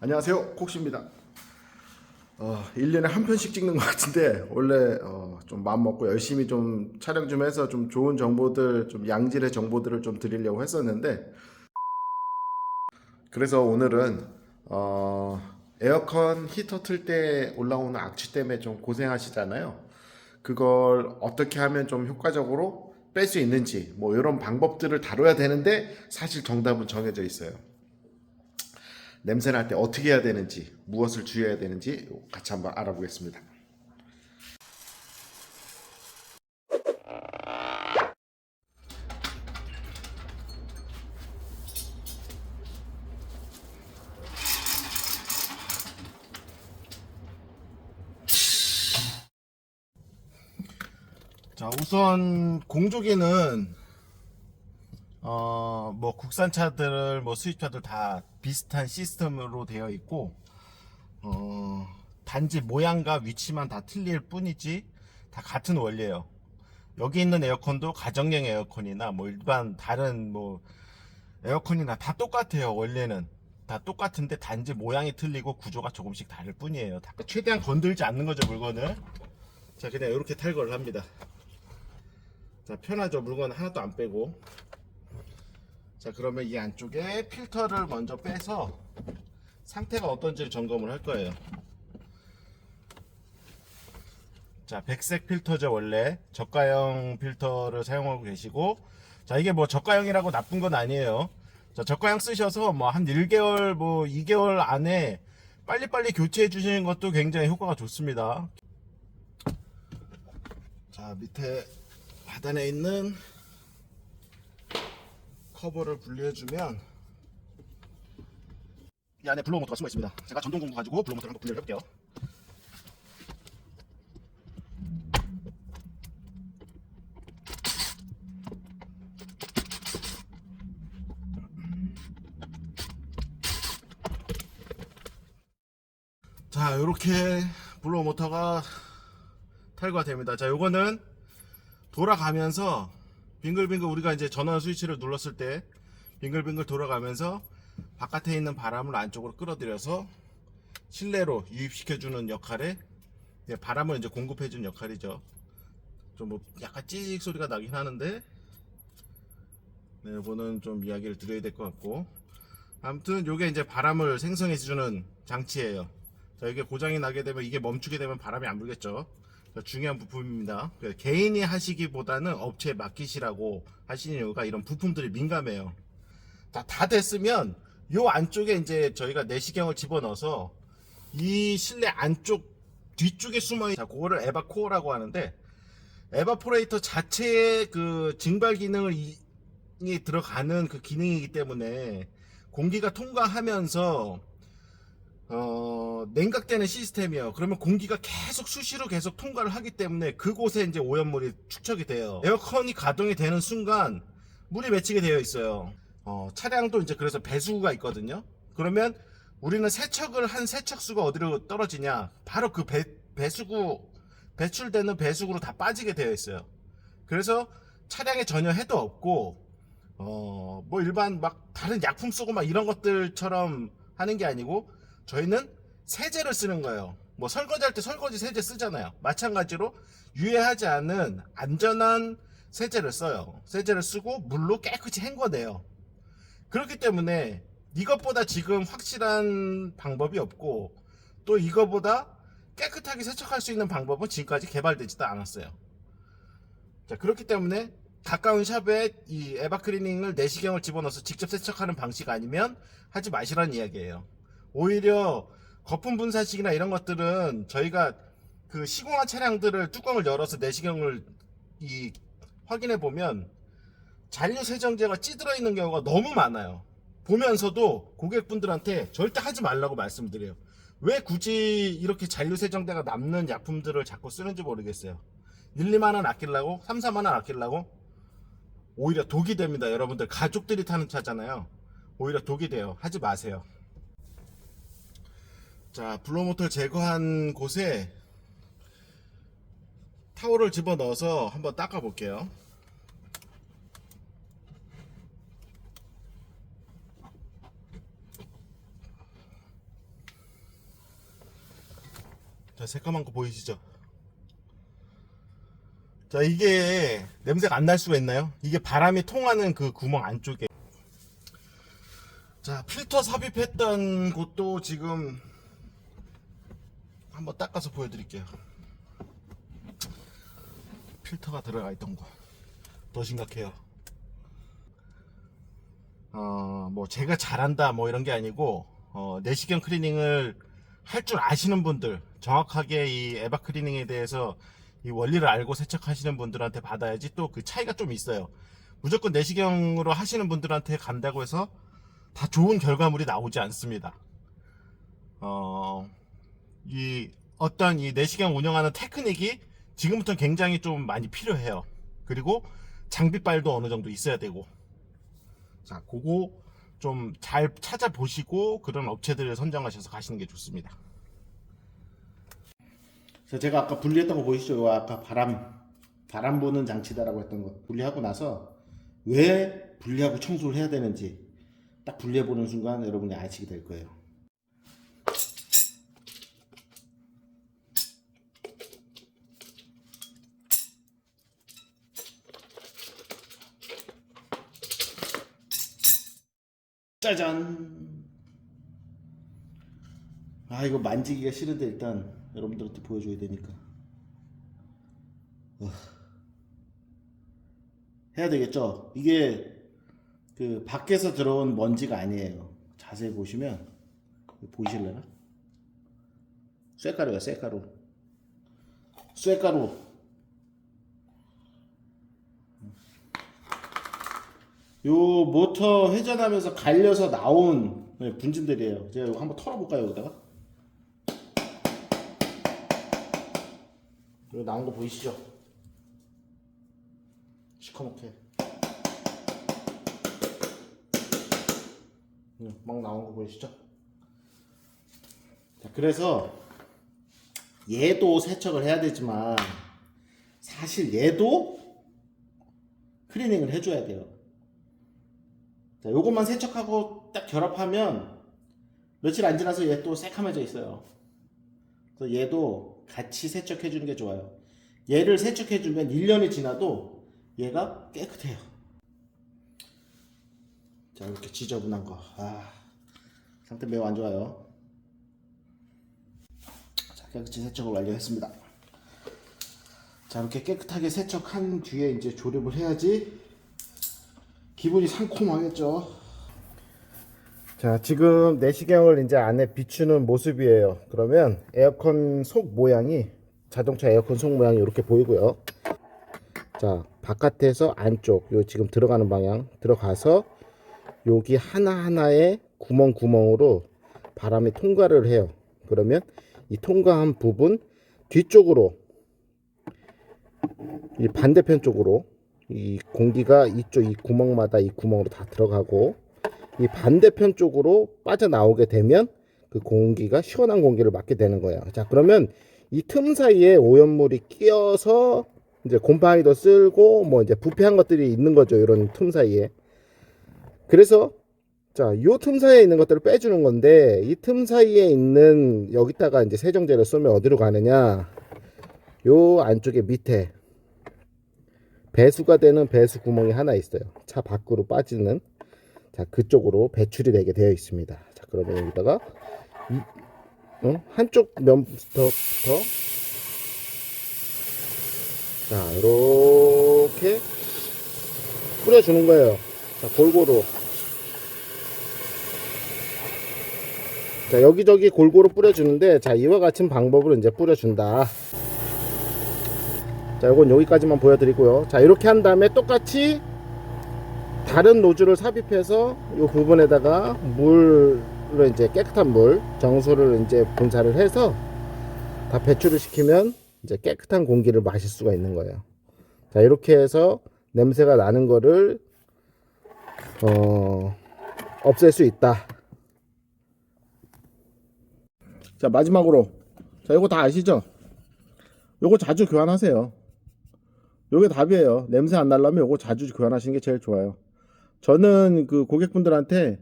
안녕하세요 콕시입니다. 어, 1년에 한 편씩 찍는 것 같은데 원래 어, 좀 마음 먹고 열심히 좀 촬영 좀 해서 좀 좋은 정보들 좀 양질의 정보들을 좀 드리려고 했었는데 그래서 오늘은 어, 에어컨 히터 틀 때 올라오는 악취 때문에 좀 고생하시잖아요. 그걸 어떻게 하면 좀 효과적으로 뺄 수 있는지 뭐 이런 방법들을 다뤄야 되는데 사실 정답은 정해져 있어요 냄새 날 때 어떻게 해야 되는지 무엇을 주의해야 되는지 같이 한번 알아보겠습니다. 자 우선 공조기는 어, 뭐 국산차들, 뭐 수입차들 다 비슷한 시스템으로 되어 있고, 어, 단지 모양과 위치만 다 틀릴 뿐이지 다 같은 원리예요. 여기 있는 에어컨도 가정용 에어컨이나 뭐 일반 다른 뭐 에어컨이나 다 똑같아요. 원래는 다 똑같은데 단지 모양이 틀리고 구조가 조금씩 다를 뿐이에요. 다 최대한 건들지 않는 거죠 물건을. 자 그냥 이렇게 탈거를 합니다. 자 편하죠 물건 하나도 안 빼고. 자 그러면 이 안쪽에 필터를 먼저 빼서 상태가 어떤지를 점검을 할 거예요. 자 백색 필터죠 원래. 저가형 필터를 사용하고 계시고. 자 이게 뭐 저가형이라고 나쁜 건 아니에요. 자 저가형 쓰셔서 뭐 한 1개월 뭐 2개월 안에 빨리빨리 교체해 주시는 것도 굉장히 효과가 좋습니다. 자 밑에 하단에 있는 커버를 분리해주면 이 안에 블로우 모터가 숨어 있습니다. 제가 전동 공구 가지고 블로우 모터를 한번 분리를 해볼게요. 자, 이렇게 블로우 모터가 탈거가 됩니다. 자, 요거는 돌아가면서 빙글빙글 우리가 이제 전원 스위치를 눌렀을 때 빙글빙글 돌아가면서 바깥에 있는 바람을 안쪽으로 끌어들여서 실내로 유입시켜주는 역할에 예, 바람을 이제 공급해주는 역할이죠. 좀 뭐 약간 찌익 소리가 나긴 하는데 네, 이거는 좀 이야기를 드려야 될 것 같고 아무튼 이게 이제 바람을 생성해주는 장치예요. 자 이게 고장이 나게 되면 이게 멈추게 되면 바람이 안 불겠죠. 자, 중요한 부품입니다. 개인이 하시기보다는 업체에 맡기시라고 하시는 이유가 이런 부품들이 민감해요. 자, 다 됐으면 요 안쪽에 이제 저희가 내시경을 집어넣어서 이 실내 안쪽 뒤쪽에 숨어 있는 자, 그거를 에바코어라고 하는데 에바포레이터 자체의 그 증발 기능을 이, 이 들어가는 그 기능이기 때문에 공기가 통과하면서 어, 냉각되는 시스템이에요. 그러면 공기가 계속 수시로 계속 통과를 하기 때문에 그곳에 이제 오염물이 축적이 돼요. 에어컨이 가동이 되는 순간 물이 맺히게 되어 있어요. 어, 차량도 이제 그래서 배수구가 있거든요. 그러면 우리는 세척을 한 세척수가 어디로 떨어지냐? 바로 그 배, 배수구, 배출되는 배수구로 다 빠지게 되어 있어요. 그래서 차량에 전혀 해도 없고, 어, 뭐 일반 막 다른 약품 쓰고 막 이런 것들처럼 하는 게 아니고, 저희는 세제를 쓰는 거예요. 뭐 설거지 할 때 설거지 세제 쓰잖아요. 마찬가지로 유해하지 않은 안전한 세제를 써요. 세제를 쓰고 물로 깨끗이 헹궈내요. 그렇기 때문에 이것보다 지금 확실한 방법이 없고 또 이거보다 깨끗하게 세척할 수 있는 방법은 지금까지 개발되지도 않았어요. 자, 그렇기 때문에 가까운 샵에 이 에바클리닝을 내시경을 집어넣어서 직접 세척하는 방식 아니면 하지 마시라는 이야기예요. 오히려 거품 분사식이나 이런 것들은 저희가 그 시공한 차량들을 뚜껑을 열어서 내시경을 이 확인해 보면 잔류 세정제가 찌들어 있는 경우가 너무 많아요. 보면서도 고객분들한테 절대 하지 말라고 말씀드려요. 왜 굳이 이렇게 잔류 세정제가 남는 약품들을 자꾸 쓰는지 모르겠어요. 1, 2만 원 아끼려고 3, 4만 원 아끼려고 오히려 독이 됩니다. 여러분들 가족들이 타는 차잖아요. 오히려 독이 돼요. 하지 마세요. 자, 블로모터를 제거한 곳에 타올을 집어 넣어서 한번 닦아 볼게요. 자 새까만 거 보이시죠? 자 이게 냄새가 안 날 수가 있나요? 이게 바람이 통하는 그 구멍 안쪽에 자 필터 삽입했던 곳도 지금 한번 닦아서 보여드릴게요. 필터가 들어가 있던 거 더 심각해요. 어 뭐 제가 잘한다 뭐 이런 게 아니고 어, 내시경 클리닝을 할 줄 아시는 분들 정확하게 이 에바 클리닝에 대해서 이 원리를 알고 세척하시는 분들한테 받아야지 또 그 차이가 좀 있어요. 무조건 내시경으로 하시는 분들한테 간다고 해서 다 좋은 결과물이 나오지 않습니다. 어, 이 어떤 이 내시경 운영하는 테크닉이 지금부터 굉장히 좀 많이 필요해요 그리고 장비빨도 어느 정도 있어야 되고 자, 그거 좀 잘 찾아보시고 그런 업체들을 선정하셔서 가시는 게 좋습니다. 자, 제가 아까 분리했던 거 보이시죠? 아까 바람 바람 보는 장치다라고 했던 거 분리하고 나서 왜 분리하고 청소를 해야 되는지 딱 분리해 보는 순간 여러분이 아시게 될 거예요. 짜잔. 아 이거 만지기가 싫은데 일단 여러분들한테 보여줘야 되니까. 어. 해야 되겠죠. 이게 그 밖에서 들어온 먼지가 아니에요. 자세히 보시면 보이실래나? 쇠가루야 쇠가루. 쇠가루. 요 모터 회전하면서 갈려서 나온 네, 분진들이에요. 제가 이거 한번 털어볼까요, 여기다가? 이거 나온 거 보이시죠? 시커멓게. 네, 막 나온 거 보이시죠? 자, 그래서 얘도 세척을 해야 되지만 사실 얘도 클리닝을 해줘야 돼요. 자, 요것만 세척하고 딱 결합하면 며칠 안 지나서 얘 또 새카매져 있어요. 그래서 얘도 같이 세척해 주는 게 좋아요. 얘를 세척해 주면 1년이 지나도 얘가 깨끗해요. 자, 이렇게 지저분한 거. 아, 상태 매우 안 좋아요. 자, 깨끗이 세척을 완료했습니다. 자, 이렇게 깨끗하게 세척한 뒤에 이제 조립을 해야지 기분이 상콤하겠죠. 자, 지금 내시경을 이제 안에 비추는 모습이에요. 그러면 에어컨 속 모양이 자동차 에어컨 속 모양이 이렇게 보이고요. 자, 바깥에서 안쪽 요 지금 들어가는 방향 들어가서 여기 하나하나의 구멍 구멍으로 바람이 통과를 해요. 그러면 이 통과한 부분 뒤쪽으로 이 반대편 쪽으로 이 공기가 이쪽 이 구멍마다 이 구멍으로 다 들어가고 이 반대편 쪽으로 빠져나오게 되면 그 공기가 시원한 공기를 맞게 되는 거예요. 자, 그러면 이 틈 사이에 오염물이 끼어서 이제 곰팡이도 쓸고 뭐 이제 부패한 것들이 있는 거죠. 이런 틈 사이에. 그래서 자, 요 틈 사이에 있는 것들을 빼주는 건데 이 틈 사이에 있는 여기다가 이제 세정제를 쏘면 어디로 가느냐? 요 안쪽에 밑에 배수가 되는 배수 구멍이 하나 있어요. 차 밖으로 빠지는 자 그쪽으로 배출이 되게 되어 있습니다. 자 그러면 여기다가 이, 어? 한쪽 면부터 자 이렇게 뿌려주는 거예요. 자 골고루 자 여기저기 골고루 뿌려주는데 자 이와 같은 방법으로 이제 뿌려준다. 자, 이건 여기까지만 보여드리고요. 자, 이렇게 한 다음에 똑같이 다른 노즐을 삽입해서 이 부분에다가 물을 이제 깨끗한 물, 정수를 이제 분사를 해서 다 배출을 시키면 이제 깨끗한 공기를 마실 수가 있는 거예요. 자, 이렇게 해서 냄새가 나는 거를 어, 없앨 수 있다. 자, 마지막으로. 자, 이거 다 아시죠? 요거 자주 교환하세요. 요게 답이에요. 냄새 안 날려면 요거 자주 교환하시는 게 제일 좋아요. 저는 그 고객분들한테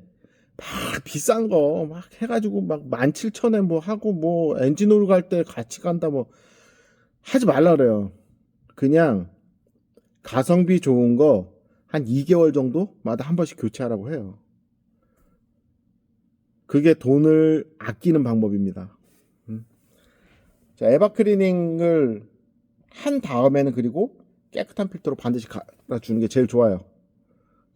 막 비싼 거 막 해가지고 막 17,000에 뭐 하고 뭐 엔진 오일 갈 때 같이 간다 뭐 하지 말라 그래요. 그냥 가성비 좋은 거 한 2개월 정도마다 한 번씩 교체하라고 해요. 그게 돈을 아끼는 방법입니다. 음. 자, 에바 클리닝을 한 다음에는 그리고 깨끗한 필터로 반드시 갈아주는 게 제일 좋아요.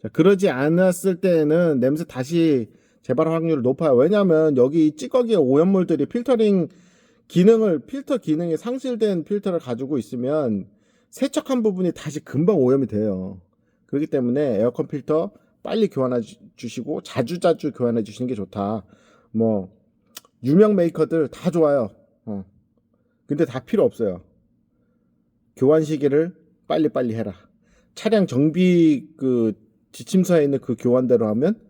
자, 그러지 않았을 때는 냄새 다시 재발 확률이 높아요. 왜냐하면 여기 찌꺼기의 오염물들이 필터링 기능을 필터 기능이 상실된 필터를 가지고 있으면 세척한 부분이 다시 금방 오염이 돼요. 그렇기 때문에 에어컨 필터 빨리 교환해 주- 주시고 자주 자주 교환해 주시는 게 좋다. 뭐 유명 메이커들 다 좋아요. 어. 근데 다 필요 없어요. 교환 시기를 빨리빨리 해라. 차량 정비 그 지침서에 있는 그 교환대로 하면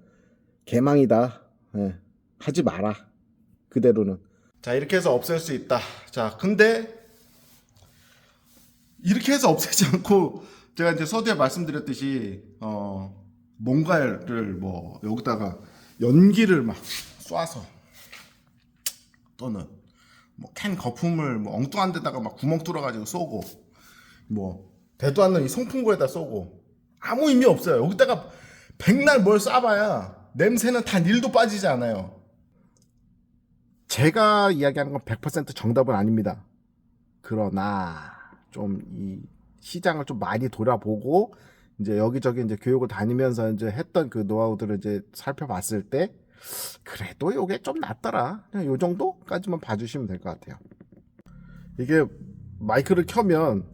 개망이다. 예. 하지 마라. 그대로는. 자 이렇게 해서 없앨 수 있다. 자 근데 이렇게 해서 없애지 않고 제가 이제 서두에 말씀드렸듯이 어 뭔가를 뭐 여기다가 연기를 막 쏴서 또는 뭐 캔 거품을 뭐 엉뚱한 데다가 막 구멍 뚫어가지고 쏘고 뭐 대도 않는 이 송풍구에다 쏘고 아무 의미 없어요. 여기다가 백날 뭘 쏴봐야 냄새는 단 1도 빠지지 않아요. 제가 이야기하는 건 100% 정답은 아닙니다. 그러나 좀 이 시장을 좀 많이 돌아보고 이제 여기저기 이제 교육을 다니면서 이제 했던 그 노하우들을 이제 살펴봤을 때 그래도 요게 좀 낫더라. 그냥 요 정도까지만 봐주시면 될 것 같아요. 이게 마이크를 켜면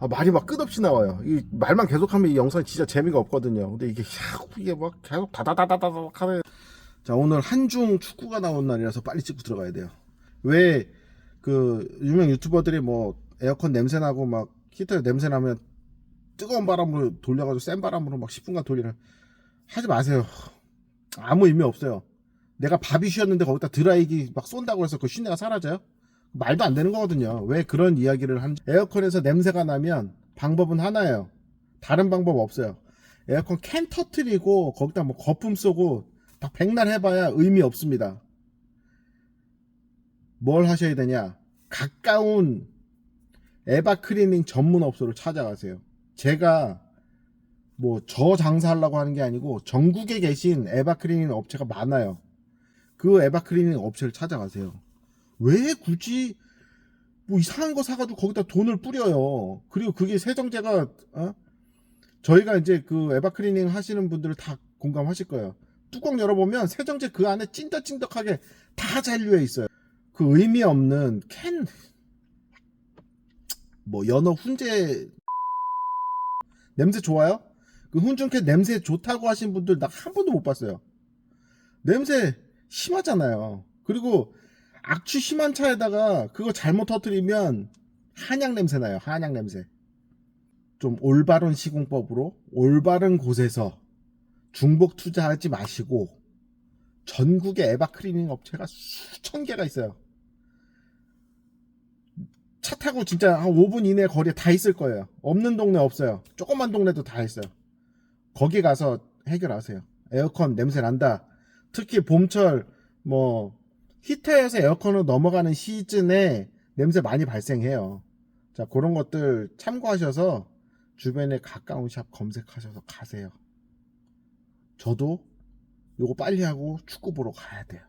아, 말이 막 끝없이 나와요. 이 말만 계속하면 이 영상이 진짜 재미가 없거든요. 근데 이게 자꾸 이게 막 계속 다다다다다닥 하면 자 오늘 한중 축구가 나온 날이라서 빨리 찍고 들어가야 돼요. 왜 그 유명 유튜버들이 뭐 에어컨 냄새 나고 막 히터 냄새 나면 뜨거운 바람으로 돌려가지고 센 바람으로 막 10분간 돌리는 하지 마세요. 아무 의미 없어요. 내가 밥이 쉬었는데 거기다 드라이기 막 쏜다고 해서 그 쉰내가 사라져요? 말도 안 되는 거거든요. 왜 그런 이야기를 한 에어컨에서 냄새가 나면 방법은 하나예요. 다른 방법 없어요. 에어컨 캔 터트리고 거기다 뭐 거품 쏘고 다 백날 해봐야 의미 없습니다. 뭘 하셔야 되냐? 가까운 에바 클리닝 전문 업소를 찾아가세요. 제가 뭐 저 장사하려고 하는 게 아니고 전국에 계신 에바 클리닝 업체가 많아요. 그 에바 클리닝 업체를 찾아가세요. 왜 굳이 뭐 이상한 거 사가지고 거기다 돈을 뿌려요. 그리고 그게 세정제가 어? 저희가 이제 그 에바 클리닝 하시는 분들은 다 공감하실 거예요. 뚜껑 열어보면 세정제 그 안에 찐득찐득하게 다 잔류해 있어요. 그 의미 없는 캔, 뭐 연어 훈제 냄새 좋아요? 그 훈준캔 냄새 좋다고 하신 분들 나 한 번도 못 봤어요. 냄새 심하잖아요. 그리고 악취 심한 차에다가 그거 잘못 터뜨리면 한약 냄새 나요. 한약 냄새. 좀 올바른 시공법으로 올바른 곳에서 중복 투자하지 마시고 전국에 에바 클리닝 업체가 수천 개가 있어요. 차 타고 진짜 한 5분 이내 거리에 다 있을 거예요. 없는 동네 없어요. 조그만 동네도 다 있어요. 거기 가서 해결하세요. 에어컨 냄새 난다. 특히 봄철 뭐 히터에서 에어컨으로 넘어가는 시즌에 냄새 많이 발생해요. 자, 그런 것들 참고하셔서 주변에 가까운 샵 검색하셔서 가세요. 저도 요거 빨리 하고 축구 보러 가야 돼요.